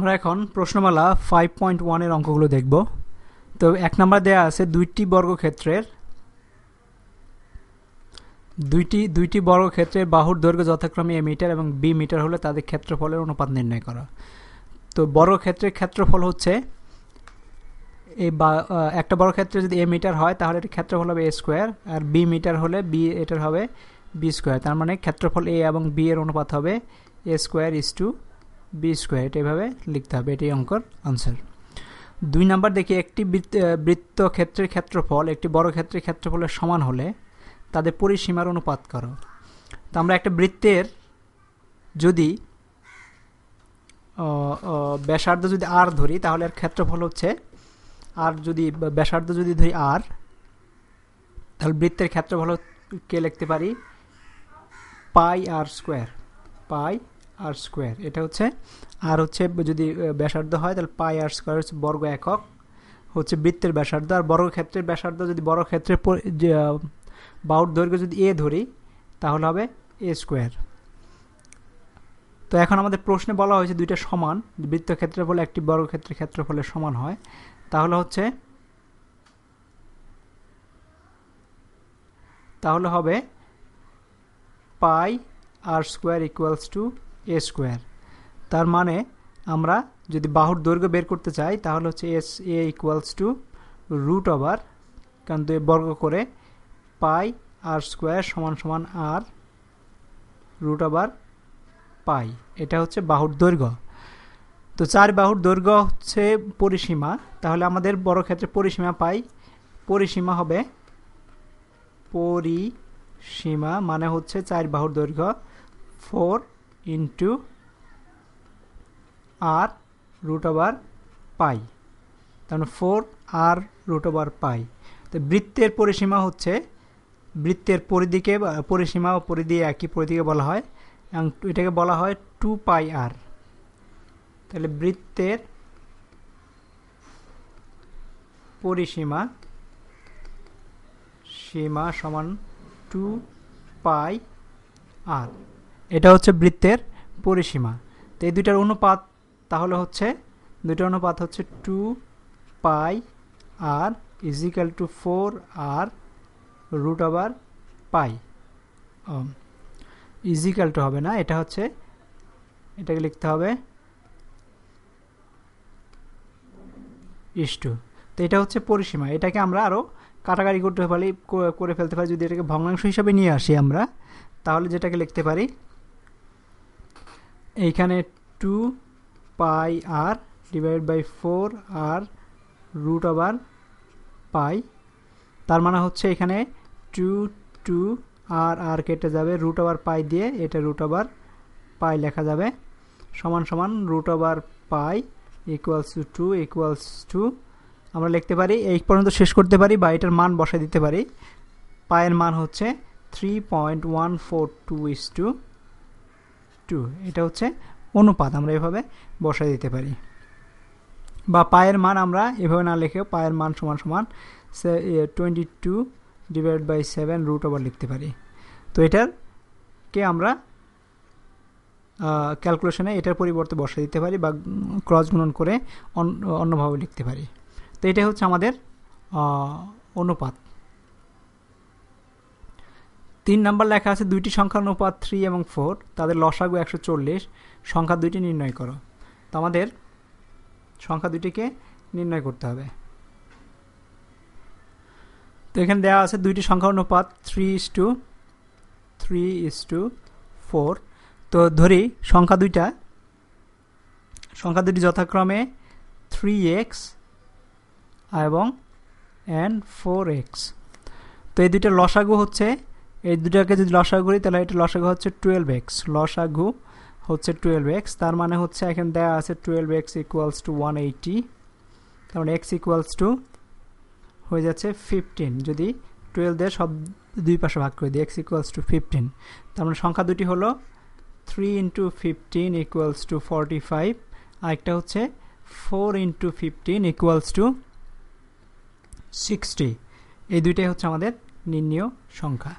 আমরা এখন প্রশ্নমালা five point ওয়ানের অঙ্কগুলো দেখব। তো এক নাম্বার দেয়া আছে, দুইটি বর্গক্ষেত্রের, দুইটি দুইটি বর্গক্ষেত্রের বাহুর দৈর্ঘ্য যথাক্রমে এ মিটার এবং বি মিটার হলে তাদের ক্ষেত্রফলের অনুপাত নির্ণয় করা। তো বর্গক্ষেত্রের ক্ষেত্রফল হচ্ছে এই বা একটা বর্গক্ষেত্রে যদি এ মিটার হয়, তাহলে এর ক্ষেত্রফল হবে এ স্কোয়ার আর বি মিটার হলে বি এটার হবে বি স্কোয়ার তার মানে ক্ষেত্রফল এ এবং বি এর অনুপাত হবে a square is to b square এটা এভাবে লিখতে হবে, এটাই অঙ্কর আনসার দুই নাম্বার দেখি, একটি বৃত্ত ক্ষেত্রের ক্ষেত্রফল, একটি বড় ক্ষেত্রের ক্ষেত্রফলের সমান হলে তাদের পরিসীমার অনুপাত করো। তো আমরা একটা বৃত্তের যদি ব্যাসার্ধ যদি আর ধরি, তাহলে এর ক্ষেত্রফল হচ্ছে আর যদি ব্যাসার্ধ যদি ধরি আর তাহলে বৃত্তের ক্ষেত্রফল কে লিখতে পারি? পাই আর স্কোয়ার পাই আর স্কোয়ার এটা হচ্ছে আর হচ্ছে যদি ব্যাসার্ধ হয় তাহলে পাই আর স্কোয়ার হচ্ছে বর্গ একক হচ্ছে বৃত্তের ব্যাসার্ধ। আর বর্গক্ষেত্রের ব্যাসার্ধ যদি আহ, বাহুর দৈর্ঘ্য যদি এ ধরি তাহলে হবে এ স্কোয়ার তো এখন আমাদের প্রশ্নে বলা হয়েছে দুইটা সমান বৃত্ত ক্ষেত্রফল একটি বর্গক্ষেত্রের ক্ষেত্রফলের সমান হয়। তাহলে হচ্ছে তাহলে হবে pi r square equals to a square তার মানে আমরা যদি বাহুর দৈর্ঘ্য বের করতে চাই, তাহলে হচ্ছে s a equals to root over কারণ দুই বর্গ করে পাই আর স্কোয়ার সমান সমান আর রুট ওভার পাই এটা হচ্ছে বাহুর দৈর্ঘ্য। তো চার বাহুর দৈর্ঘ্য হচ্ছে পরিসীমা। তাহলে আমাদের বড় ক্ষেত্রে পরিসীমা পাই। পরিসীমা হবে পরিসীমা মানে হচ্ছে চার বাহুর দৈর্ঘ্য। Four into r root over pi তাহলে four r root over pi তো বৃত্তের পরিসীমা হচ্ছে, বৃত্তের পরিধিকে, পরিসীমা ও পরিধি একই পরিধিকে বলা হয়, এবং এটাকে বলা হয় টু পাই আর তাহলে বৃত্তের পরিসীমা, সীমা সমান টু পাই আর এটা হচ্ছে বৃত্তের পরিসীমা। তো এই দুইটার অনুপাত তাহলে হচ্ছে, দুইটার অনুপাত হচ্ছে two pi r is equal to four r root over pi is equal to হবে না, এটা হচ্ছে, এটাকে লিখতে হবে ইস টু তো এটা হচ্ছে পরিসীমা, এটাকে আমরা আরও কাটাকাটি করতে পারি করে ফেলতে পারি, যদি এটাকে ভগ্নাংশ হিসাবে নিয়ে আসি আমরা, তাহলে যেটাকে লিখতে পারি এইখানে two pi r divide by four r root over pi তার মানে হচ্ছে এখানে টু টু আর আর কেটে যাবে রুট ওভার পাই দিয়ে এটা রুট ওভার পাই লেখা যাবে। সমান সমান root over pi equals to two equals to আমরা লিখতে পারি, এই পর্যন্ত শেষ করতে পারি বা এটার মান বসাই দিতে পারি। পায়ের মান হচ্ছে three point one four two is to two এটা হচ্ছে অনুপাত, আমরা এভাবে বসাই দিতে পারি। বা পায়ের মান আমরা এভাবে না লিখেও পায়ের মান সমান সমান twenty two divide by seven root over লিখতে পারি। তো এটারকে আমরা ক্যালকুলেশনে এটার পরিবর্তে বসে দিতে পারি বা ক্রস গুণন করে অন্যভাবে লিখতে পারি। তো এটাই হচ্ছে আমাদের অনুপাত। তিন নাম্বার লেখা আছে, দুইটি সংখ্যার অনুপাত থ্রি এবং ফোর তাদের লসাগু একশো চল্লিশ, সংখ্যা দুইটি নির্ণয় করো। তো আমাদের সংখ্যা দুইটিকে নির্ণয় করতে হবে। তো এখানে দেওয়া আছে, দুইটি সংখ্যা অনুপাত three is to three is to four তো ধরি, সংখ্যা দুইটা, সংখ্যা দুটি যথাক্রমে থ্রি এক্স এবং অ্যান্ড ফোর এক্স তো এই দুইটা লসাগু হচ্ছে এই দুটাকে যদি লসাগু করি, তাহলে এটা লসাগু হচ্ছে টুয়েলভ এক্স লসাগু হচ্ছে টুয়েলভ এক্স তার মানে হচ্ছে এখন দেওয়া আছে twelve x equals to one eighty কারণ এক্স ইকুয়ালস টু হয়ে যাচ্ছে ফিফটিন যদি টুয়েলভ দিয়ে সব দুই পাশে ভাগ করে দিই এক্স ইকুয়ালস টু ফিফটিন তার মানে সংখ্যা দুটি হলো three into fifteen equals to forty five আরেকটা হচ্ছে four into fifteen equals to sixty এই দুইটাই হচ্ছে আমাদের নির্ণীয় সংখ্যা।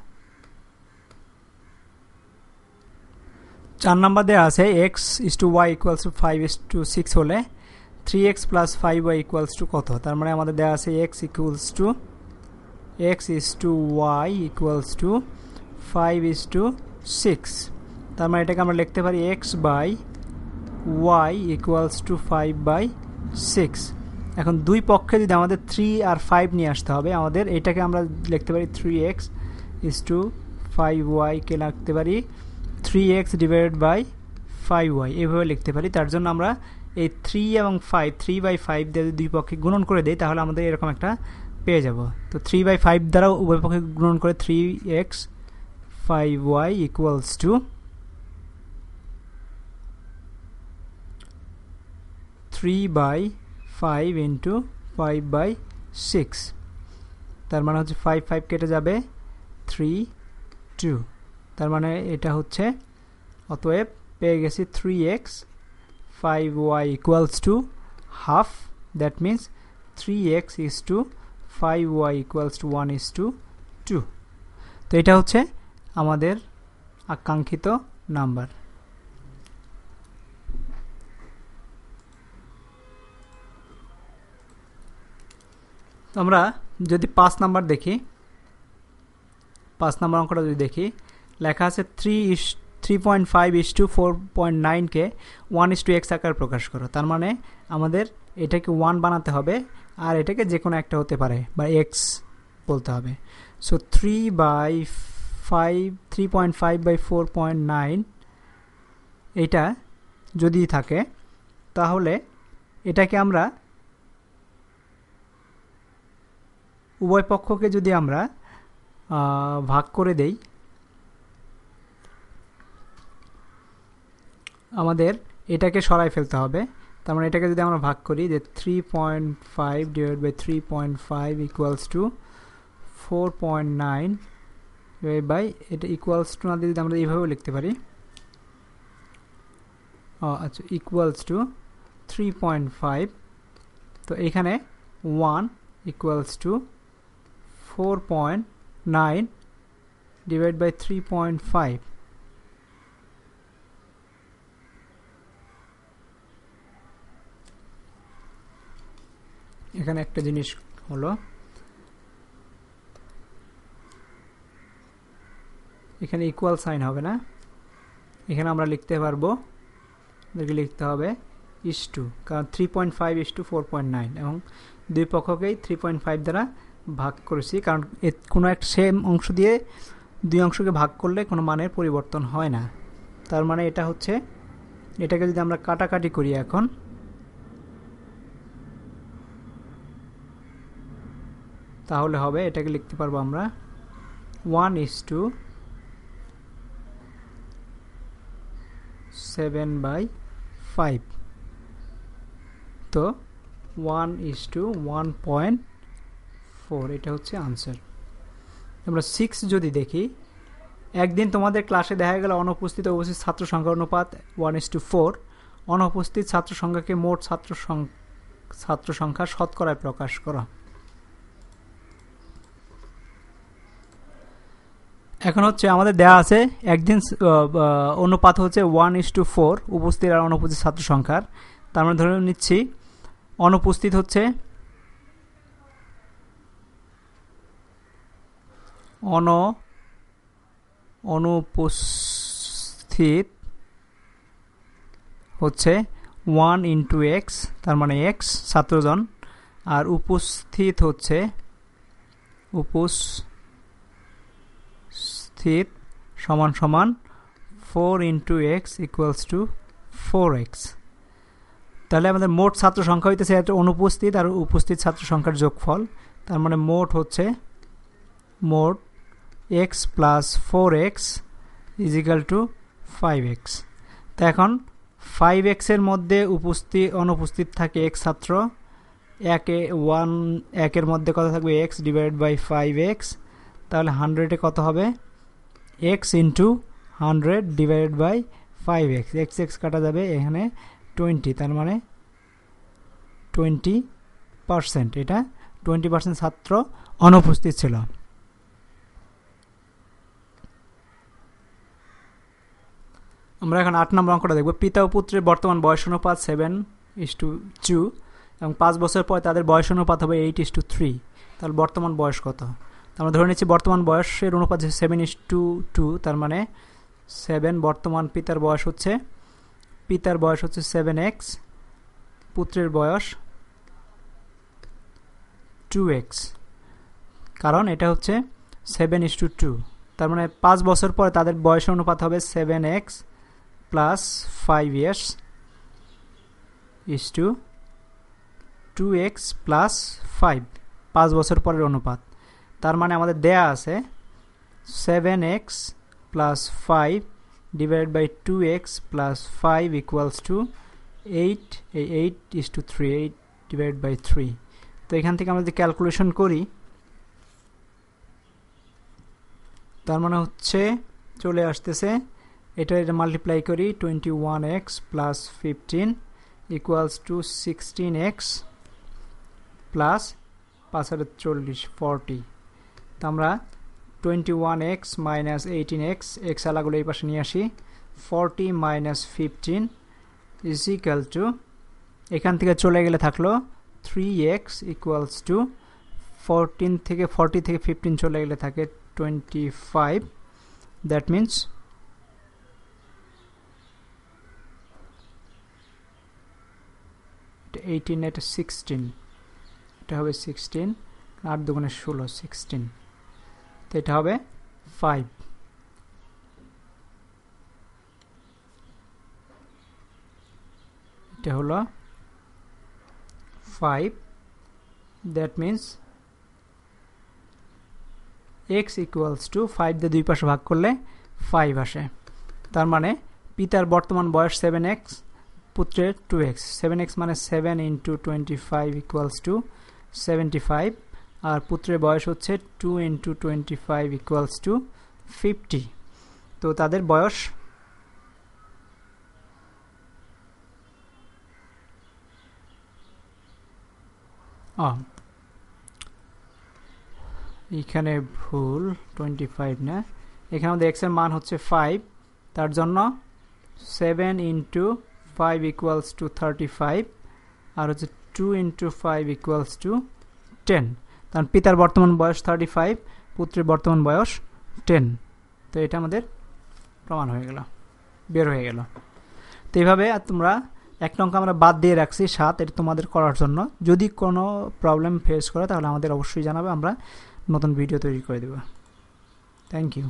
চার নাম্বার দেওয়া আছে x is to y equals to five is to six হলে three x plus five y equals to কত? তার মানে আমাদের দেওয়া আছে x equals to x is to y equals to five is to six তার মানে এটাকে আমরা লিখতে পারি x by y equals to five by six এখন দুই পক্ষে যদি আমাদের থ্রি আর ফাইভ নিয়ে আসতে হবে, আমাদের এটাকে আমরা লিখতে পারি three x is to five ওয়াইকে লিখতে পারি three x divided by five y এভাবে লিখতে পারি। তার জন্য আমরা এই থ্রি এবং ফাইভ থ্রি বাই ফাইভ দিয়ে দুই পক্ষে গুণন করে দিই, তাহলে আমাদের এরকম একটা পেয়ে যাব। তো থ্রি বাই ফাইভ দ্বারা উভয় পক্ষে গুণন করে three x five y equals to three by five into five by six তার মানে হচ্ছে ফাইভ ফাইভ কেটে যাবে থ্রি টু তার মানে এটা হচ্ছে, অতএব পেয়ে গেছি three x five y equals to half that means three x is to five y equals to one is to two তো এটা হচ্ছে আমাদের আকাঙ্ক্ষিত নাম্বার। আমরা যদি পাঁচ নাম্বার দেখি, পাঁচ নাম্বার অঙ্কটা যদি দেখি লেখা আছে three is three point five is to four point নাইনকে one is to x আকার প্রকাশ করো। তার মানে আমাদের এটাকে ওয়ান বানাতে হবে, আর এটাকে যে কোনো একটা হতে পারে, বা এক্স বলতে হবে। So three by five three point five by four point nine এটা যদি থাকে, তাহলে এটাকে আমরা উভয় পক্ষকে যদি আমরা ভাগ করে দেই আমাদের এটাকে সরাই ফেলতে হবে। তার মানে এটাকে যদি আমরা ভাগ করি, যে three point five divide by three point five equals to four point nine divide by এটা ইকুয়ালস টু না যদি আমরা এইভাবেও লিখতে পারি ও আচ্ছা equals to three point five তো এখানে one equals to four point nine divide by three point five এখানে একটা জিনিস হলো, এখানে ইকুয়াল সাইন হবে না। এখানে আমরা লিখতে পারব, এদেরকে লিখতে হবে ইস টু কারণ three point five is to four point nine এবং দুই পক্ষকেই থ্রি পয়েন্ট ফাইভ দ্বারা ভাগ করেছি, কারণ কোনো একটা সেম অংশ দিয়ে দুই অংশকে ভাগ করলে কোনো মানের পরিবর্তন হয় না। তার মানে এটা হচ্ছে, এটাকে যদি আমরা কাটাকাটি করি এখন তাহলে হবে, এটাকে লিখতে পারব আমরা। One is to seven by five তো one is to one point four এটা হচ্ছে আনসার আমরা সিক্স যদি দেখি, একদিন তোমাদের ক্লাসে দেখা গেল অনুপস্থিত উপস্থিত ছাত্র সংখ্যা অনুপাত ওয়ান ইস টু ফোর অনুপস্থিত ছাত্র সংখ্যাকে মোট ছাত্র ছাত্র সংখ্যা শতকরায় প্রকাশ করা। এখন হচ্ছে আমাদের দেয়া আছে, একদিন অনুপাত হচ্ছে ওয়ান ইস টু ফোর উপস্থিত আর অনুপস্থিত ছাত্র সংখ্যার। তার মানে ধরে নিচ্ছি, অনুপস্থিত হচ্ছে অন, অনুপস্থিত হচ্ছে ওয়ান ইন্টু এক্স তার মানে এক্স ছাত্রজন। আর উপস্থিত হচ্ছে, উপস্থিত সমান সমান four into x equals to four x. তাহলে আমাদের মোট ছাত্র সংখ্যা হইতেছে একটা অনুপস্থিত আর উপস্থিত ছাত্র সংখ্যার যোগফল। তার মানে মোট হচ্ছে মোট x plus four x is equal to five x. তো এখন ফাইভ এক্সের মধ্যে উপস্থিত অনুপস্থিত থাকে এক্স ছাত্র। একে ওয়ান, একের মধ্যে কত থাকবে? X divide by five x. তাহলে হান্ড্রেডে কত হবে? X into hundred divide by five x x x কাটা যাবে এখানে টোয়েন্টি তার মানে টোয়েন্টি পারসেন্ট এটা টোয়েন্টি পার্সেন্ট ছাত্র অনুপস্থিত ছিল। আমরা এখন আট নম্বর অঙ্কটা দেখব। পিতা ও পুত্রের বর্তমান বয়স অনুপাত সেভেন ইস টু টু এবং পাঁচ বছর পর তাদের বয়স অনুপাত হবে এইট ইস টু থ্রি তাহলে বর্তমান বয়স কত? আমরা ধরে নিচ্ছি বর্তমান বয়সের অনুপাত সেভেন ইস টু টু তার মানে সেভেন বর্তমান পিতার বয়স হচ্ছে, পিতার বয়স হচ্ছে সেভেন এক্স পুত্রের বয়স টু এক্স কারণ এটা হচ্ছে সেভেন ইস টু টু তার মানে পাঁচ বছর পরে তাদের বয়স অনুপাত হবে seven x plus five years is to two x plus five পাঁচ বছর পরের অনুপাত। তার মানে আমাদের দেয়া আছে seven x plus five divide by two x plus five equals to eight এই eight is to three eight divide by three তো এখান থেকে আমরা যদি ক্যালকুলেশন করি, তার মানে হচ্ছে চলে আসতেছে, এটা এটা মাল্টিপ্লাই করি twenty one x plus fifteen equals to sixteen x plus পাঁচ হাজার চল্লিশ ফর্টি তো আমরা twenty one x minus eighteen x x আলাগুলো এই পাশে নিয়ে আসি। Forty minus fifteen is equal to এখান থেকে চলে গেলে থাকল three x equals to fourteen থেকে ফর্টি থেকে ফিফটিন চলে গেলে থাকে twenty five that means eighteen এটা সিক্সটিন এটা হবে সিক্সটিন আট দুগুণে ষোলো সিক্সটিন তো এটা হবে ফাইভ এটা হলো five that means x equals to five দিয়ে দুই পাশে ভাগ করলে ফাইভ আসে। তার মানে পিতার বর্তমান বয়স সেভেন এক্স পুত্রের টু এক্স সেভেন এক্স মানে seven into twenty five equals to seventy five আর পুত্রের বয়স হচ্ছে two into twenty five equals to fifty তো তাদের বয়স? এখানে ভুল টোয়েন্টি ফাইভ না। এখানে আমাদের এক্সের মান হচ্ছে ফাইভ তার জন্য seven into five equals to thirty five আর হচ্ছে two into five equals to ten কারণ পিতার বর্তমান বয়স থার্টি ফাইভ পুত্রের বর্তমান বয়স টেন তো এটা আমাদের প্রমাণ হয়ে গেল, বের হয়ে গেল। তো এইভাবে তোমরা এক অঙ্ক আমরা বাদ দিয়ে রাখছি, সাত এটা তোমাদের করার জন্য। যদি কোনো প্রবলেম ফেস করে তাহলে আমাদের অবশ্যই জানাবে, আমরা নতুন ভিডিও তৈরি করে দেবো। Thank you